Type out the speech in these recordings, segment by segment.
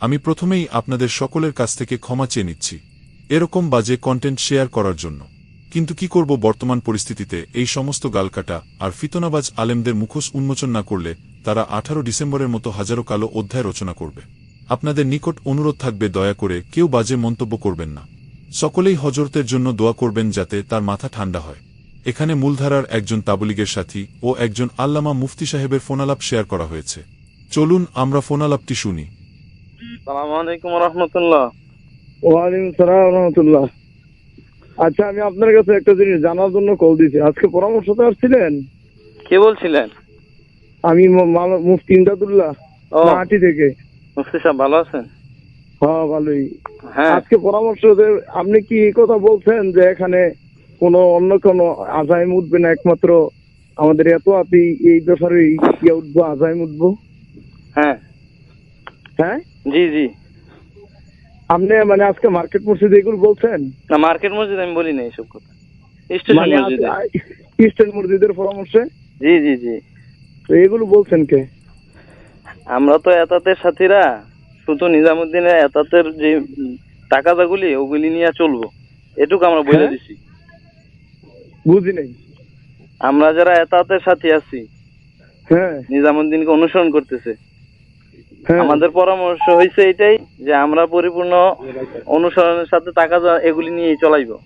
আমি প্রথমেই আপনাদের সকলের কাছ থেকে ক্ষমা চেয়ে নিচ্ছি। এরকম বাজে কন্টেন্ট শেয়ার করার জন্য। কিন্তু কি করব বর্তমান পরিস্থিতিতে এই সমস্ত গালকাটা আর ফিতনাবাজ আলেমদের মুখোশ উন্মোচন না করলে তারা আঠারো ডিসেম্বরের মতো হাজারো কালো অধ্যায় রচনা করবে। আপনাদের নিকট অনুরোধ থাকবে দয়া করে কেউ বাজে মন্তব্য করবেন না। সকলেই হজরতের জন্য দোয়া করবেন যাতে তার মাথা ঠান্ডা হয়। এখানে মূলধারার একজন তাবলিগের সাথী ও একজন আল্লামা মুফতি সাহেবের ফোনালাপ শেয়ার করা হয়েছে। চলুন আমরা ফোনালাপটি শুনি। সালাম আলাইকুম রহমতুল্লাহ। ওয়ালাইকুম সালাম রহমতুল্লাহ। আচ্ছা আমি আপনার কাছে একটা জিনিস জানার জন্য কল দিয়েছি। আজকে পরামর্শতে আসছিলেন? কে বলছিলেন? আমি মুফতি ইমদাদুল্লাহ মাটি থেকে। মুফতি সাহেব ভালো আছেন? হ্যাঁ ভালোই। হ্যাঁ। আজকে পরামর্শতে আপনি কি এই কথা বলছেন যে এখানে কোনো অন্য কোনো আজাইম উঠবে না একমাত্র আমাদের এত আপনি এই ব্যাপারে ইয়ে উঠবো আজাইম উঠবো? হ্যাঁ। হ্যাঁ? জি জি। আপনি মানে আজকে মার্কেট মসজিদ এগুলো বলছেন? না মার্কেট মসজিদ আমি বলি না এইসব কথা। স্টেশন মানে ইস্টার্ন মসজিদের পরামর্শে? জি জি জি। তো এগুলো বলছেন কে? আমরা তো এতাতের সাথীরা শুধু নিজামুদ্দিনের এতাতের যে টাকাদাগুলি ওগুলি নিয়ে চলবো। এটুকু আমরা বলে হ্যাঁ? দিছি। বুঝি নাই। আমরা যারা এতাতের সাথী আছি হ্যাঁ। নিজামুদ্দিনকে অনুসরণ করতেছে আমাদের পরামর্শ হয়েছে এটাই যে আমরা পরিপূর্ণ অনুসরণের সাথে টাকা যা- এগুলি নিয়ে চলাইবো।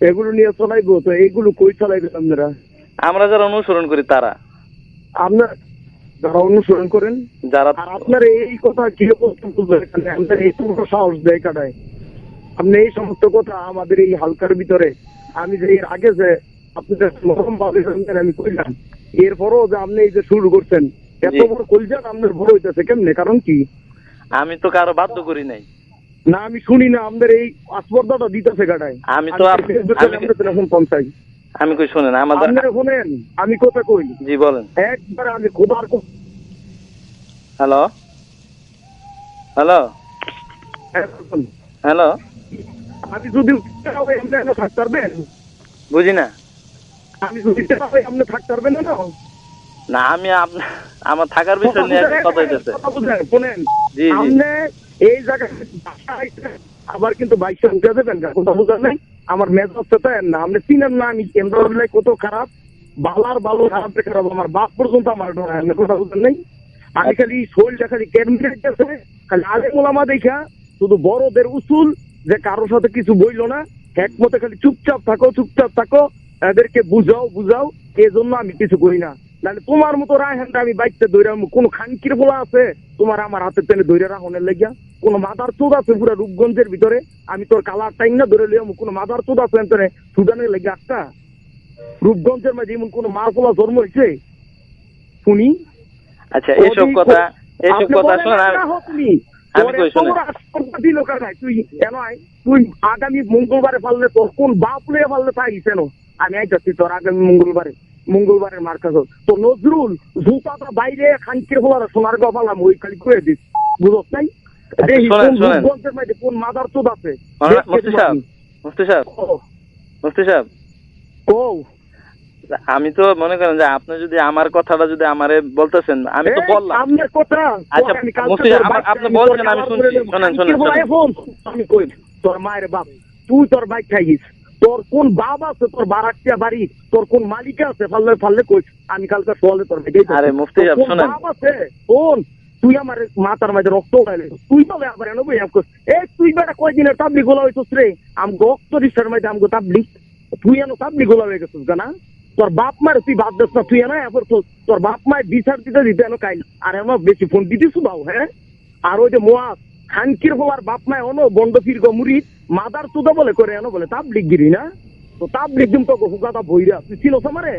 এগুলো নিয়ে চলাইবো তো এইগুলো কই চালাইবেন আপনারা? আমরা যারা অনুসরণ করি তারা। আপনার যারা অনুসরণ করেন যারা আপনার এই কথা কি আপনার এই সমস্ত সাহস দেয় কাটায় আপনি এই সমস্ত কথা আমাদের এই হালকার ভিতরে আমি যে এর আগে যে আপনাদের নরম ভাবে আমি কইলাম এরপরও যে আপনি এই যে শুরু করছেন এত বড় আপনার বড় হইতেছে কেমনে? কারণ কি? আমি তো কারও বাধ্য করি নাই। না আমি শুনি না আমাদের এই আস্পর্দাটা দিতেছে কাটায় আমি তো আপ- আমি- কই শোনেন আমাদের আপনারা শোনেন আমি কথা কই। জি বলেন। একবার আমি খোদার হ্যালো? হ্যালো? হ্যালো? আমি যদি আপনি থাকতে পারবেন? বুঝি না। আমি যদি আপনি থাকতে পারবেন না না? আমি আমার থাকার বিষয় নিয়ে কথা হইতেছে। কথা জি জি। এই জায়গায় আবার কিন্তু বাইশে উঠে দেবেন কথা নাই। আমার মেজাজ না। আপনি চিনেন না আমি কেন্দ্র কত খারাপ। বালার বালো খারাপ খারাপ। আমার বাপ পর্যন্ত আমার ডরায় কথা বুঝলেন নাই। আমি খালি শরীরটা খালি কেমনে গেছে খালি আলে মোলামা দেখা। শুধু বড়দের উসুল যে কারোর সাথে কিছু বইলো না। একমতে খালি চুপচাপ থাকো চুপচাপ থাকো। এদেরকে বুঝাও বুঝাও এজন্য আমি কিছু করি না। নাহলে তোমার মতো রায়হানটা আমি বাইকটা দৈরা কোন খানকির বলা আছে? তোমার আমার হাতে টেনে দৈরা রাহনের লাগিয়া। কোন মাদার চোদ আছে পুরো রূপগঞ্জের ভিতরে? আমি তোর কালার টাইম না ধরে লিয়াম কোন মাদার চোদ আছে এন্তনে সুদানের লেগে একটা রূপগঞ্জের মাঝে এমন কোন মার পোলা জন্ম হয়েছে? শুনি। আচ্ছা এইসব কথা আপনি কথা শোনেন আমি- কই আস্পর্ধা দিল কারণে তুই কেন আয়? তুই আগামী মঙ্গলবারে পারলে তোর কোন বাপ লিয়ে পারলে তাই কেন? আমি আইতাছি তোর আগামী মঙ্গলবারে। মঙ্গলবারের মার কাছে তো নজরুল জুতাটা বাইরে খানকির হলার সোনার গপালাম ওই খালি করে দিস। বুঝত নাই? কোন মধ্যে কোন মাদার চোদ আছে। মুফতি সাহেব আমি। মুফতি সাহেব মুফতি সাহেব। ও আমি তো মনে করেন যে আপনি যদি আমার কথাটা যদি আমারে বলতেছেন আমি তো বললাম। আপনার কথা আচ্ছা, মুফতি আপনি বলছেন, আমি শুনছি। শোনেন, শোনেন। আমি কই তোর মায়ের বাপ তুই তোর বাইক খাইছিস তোর কোন বাপ আছে? তোর বারাকটিয়া বাড়ি। তোর কোন মালিক আছে? ফাললে ফাললে কই? আমি কালকে সোয়ালে তোর আরে মুফতি সাহেব, শোনেন। বাপ আছে? কোন তুই আমার মাথার মাঝে রক্ত উঠাইলে তুই তো আবার এনে বই এ তুই বেটা কয়দিনের তাবলি গোলা হইছিস রে? আমগো রক্ত রিসার মাঝে আমগো তাবলি তুই এনে তাবলি গোলা হয়ে গেছিস জানা তোর বাপ মার তুই বাদ দিস না তুই এনে এবার তোর- বাপ মায়ের বিচার দিতে দিতে এনে কাইল। আর এনে বেশি ফোন দিতিস বাবু হ্যাঁ? আর ওই যে মোয়াজ খানকির হওয়ার বাপ মায় অন বন্ড ফির মুড়ি মাদার তুদা বলে করে এনো বলে তাবলিক গিরি না? তো তাবলিক দিম তো হুকাটা বইরা তুই ছিল আমারে?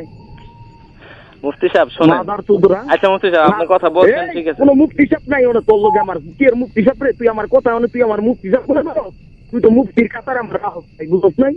মুফতি সাহেব শোনেন। মাদার তুদরা আচ্ছা মুফতি সাহেব আপনি কথা বলছেন ঠিক আছে। কোনো মুক্তি সাপ নাই ওটা তোর লগে আমার কি এর মুক্তি সাপ রে? তুই আমার কথা তুই আমার সাপ করে দাও। তুই তো মুক্তির কাতার আমার রাহস নাই বুঝছ নাই?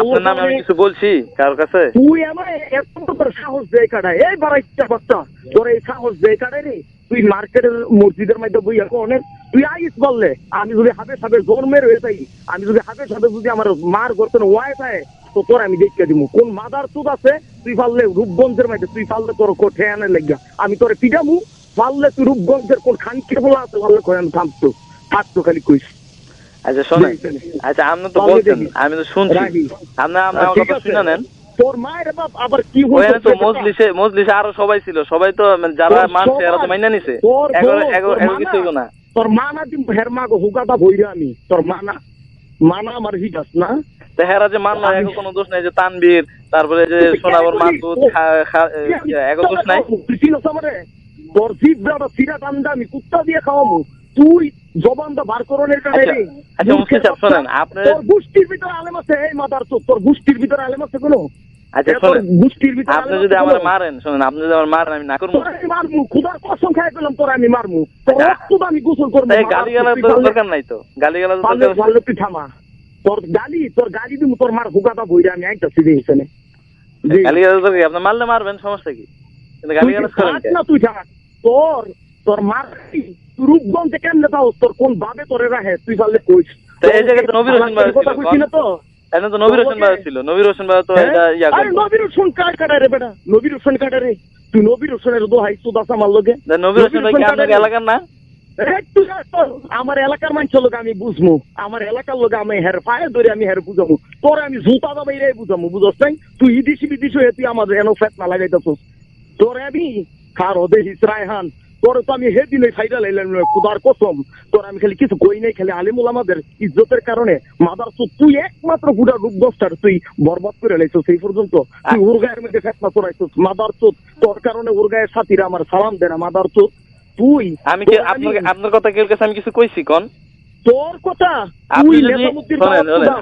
আপনার নামে আমি কিছু বলছি কারোর কাছে? তুই আমার এত তোর সাহস দেয় কাটায় এই বারাইটা বাচ্চা তোর এই সাহস দেয় কাটায় রে? তুই মার্কেটের মসজিদের মধ্যে বই এখন অনেক তুই আইস বললে আমি যদি হাবে জন্মের হয়ে যাই আমি যদি হাবে যদি আমার মার গর্তন ওয়াই পায় তো তোর আমি দেখতে দিব কোন মাদার তুদ আছে? তুই পারলে রূপগঞ্জের তুই পারলে তোর কোঠে আনে লেগা আমি তোরে পিটামু পারলে তুই রূপগঞ্জের কোন খানকে বলা আছে কয় আমি থামতো। থাকতো খালি কইস। আচ্ছা শোনেন। আচ্ছা আপনি তো বলছেন আমি তো শুনছি। আপনি আমার কথা শুনে নেন। তোর মায়ের বাপ আবার কি ওখানে তো মজলিসে মজলিসে আরও সবাই ছিল। সবাই তো মানে যারা মানছে এরা তো মাইনা নিছে। কিছু না। তোর মানা দিম হের মা গো হুকাটা বইরা আমি। তোর মানা মানা আমার হিগাস না। হেরা যে মানলো আমি- এগো কোনো দোষ নাই যে তানবীর তারপরে যে সোনাবর মাসুদ দোষ নাই? তুই চিনস আমারে? তোর জিভ সিরা টান্দা আমি কুত্তা দিয়ে খাওয়ামু। তুই জবানটা বার করনের আচ্ছা কারণে আচ্ছা মুফতি সাহেব শোনেন আপনি তোর গোষ্ঠীর ভিতরে আলেম আছে। এই মাদার তোর গোষ্ঠীর ভিতরে আলেম আছে কোনো? আচ্ছা এ তোর শোনেন গোষ্ঠীর ভিতরে আপনি যদি আমার মারেন শোনেন আপনি যদি আমার মারেন আমি না করব। তোর আমি মারমু খুদার কসম খাই পেলাম তোর আমি মারমু তোর আচ্ছা। আমি গোসল করব গালি গালার তুই পারলে- দরকার নাই তো। গালি গালার দরকার তুই থামা। তোর গালি তোর গালি দিমু তোর মার হুকাটা বইরা আমি আইতাছি দেখছেন গালি গালার দরকার আপনি মারলে মারবেন সমস্যা কি? কিন্তু গালি গালাজ করেন না তুই থাক তোর তোর মার রূপগঞ্জে কেমনে তাও তোর কোন ভাবে তোরে রাহে তুই পারলে কইস। তো এই জায়গায় নবীর হোসেন ভাই কথা না তো? এখানে তো নবীর হোসেন ভাই ছিল। নবীর হোসেন ভাই তো হ্যাঁ? এটা ইয়া আরে নবীর হোসেন কার কাটা রে বেটা? নবীর হোসেন কাটা রে? তুই নবীর হোসেনের দোহাই আমার লগে। তা নবীর হোসেন ভাই কি আপনার এলাকার না? আমার এলাকার লোক আমি বুঝমু। আমার এলাকার লোক আমি হের পায়ে ধরে আমি হের বুঝামু। তোর আমি জুতা দা বাইরে বুঝামু বুঝস নাই? তুই ইদিসি বিদিসি হয়ে তুই আমাদের এনো ফেট না লাগাইতেছস। তোর আমি খার হদে হিসরাইহান তোর তো আমি হেদিন ফাইডা লাইলাম খুদার কসম। তোর আমি খালি কিছু কই নাই খালি আলিমুল আমাদের ইজ্জতের কারণে। মাদার তো তুই একমাত্র পুরা রূপ দশটার তুই বরবাদ করে লাইছো সেই পর্যন্ত। তুই ওর গায়ের মধ্যে ফেতনা তোরাইছিস মাদার চোদ তোর কারণে ওর গায়ের সাথীরা আমার সালাম দে না মাদার চোদ তুই আমি কি তোর আপনার কথা কেউ কাছে আমি কিছু কইছি কোন? তোর কথা? তুই।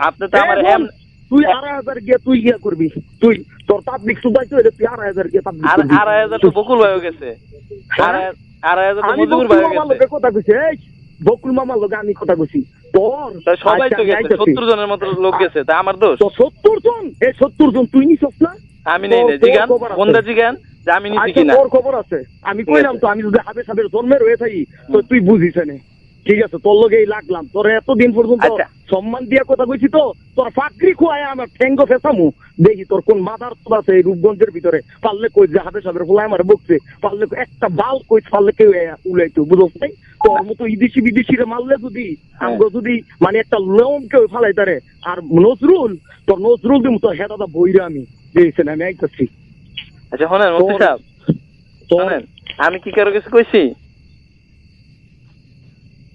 আপনি তো আমার এম- তুই আড়াই হাজার গিয়ে তুই ইয়ে করবি। তুই তোর তাবলিক সুদাই তুই আড়াই হাজার গিয়ে তাবলিক। আড়াই হাজার তো বকুল ভাই গেছে। আড়াই ভাই গেছে কথা কইছি বকুল মামার লোকে আমি কথা কইছি। তোর সবাই আচ্ছা, তো গেছে সত্তর জনের মতো লোক গেছে তা আমার দোষ? তো সত্তর জন? এই সত্তর জন তুই নিছস না? আমি নেই জিগান বন্ধা জিগান আমি নিছি আচ্ছা কিনা? তোর খবর আছে। আমি কইলাম তো আমি যদি হাবে সাবের জন্মের হয়ে থাকি তো তুই বুঝিস নে ঠিক আছে তোর লগে এই লাগলাম। তোর এতদিন পর্যন্ত আচ্ছা। সম্মান দিয়া কথা কইছি তো তোর ফাকরি খুয়ায় আমার ঠেঙ্গ ফেসামু। দেখি তোর কোন মাথার তো আছে এই রূপগঞ্জের ভিতরে। পারলে কই যে হাবে সাবের ফুলাই আমার বকছে পারলে একটা বাল কই পারলে কেউ উলাইতো বুঝছ নাই? তোর মতো বিদেশিরে মারলে যদি আমগো যদি মানে একটা লোম কেউ ফালাই তারে আর নজরুল তোর নজরুল দিম তোর হেদাটা বইরা আমি। দেখছেন আমি আইতাছি। আচ্ছা শোনেন মুফতি সাহেব। শোনেন আমি কি কারও কিছু কইছি?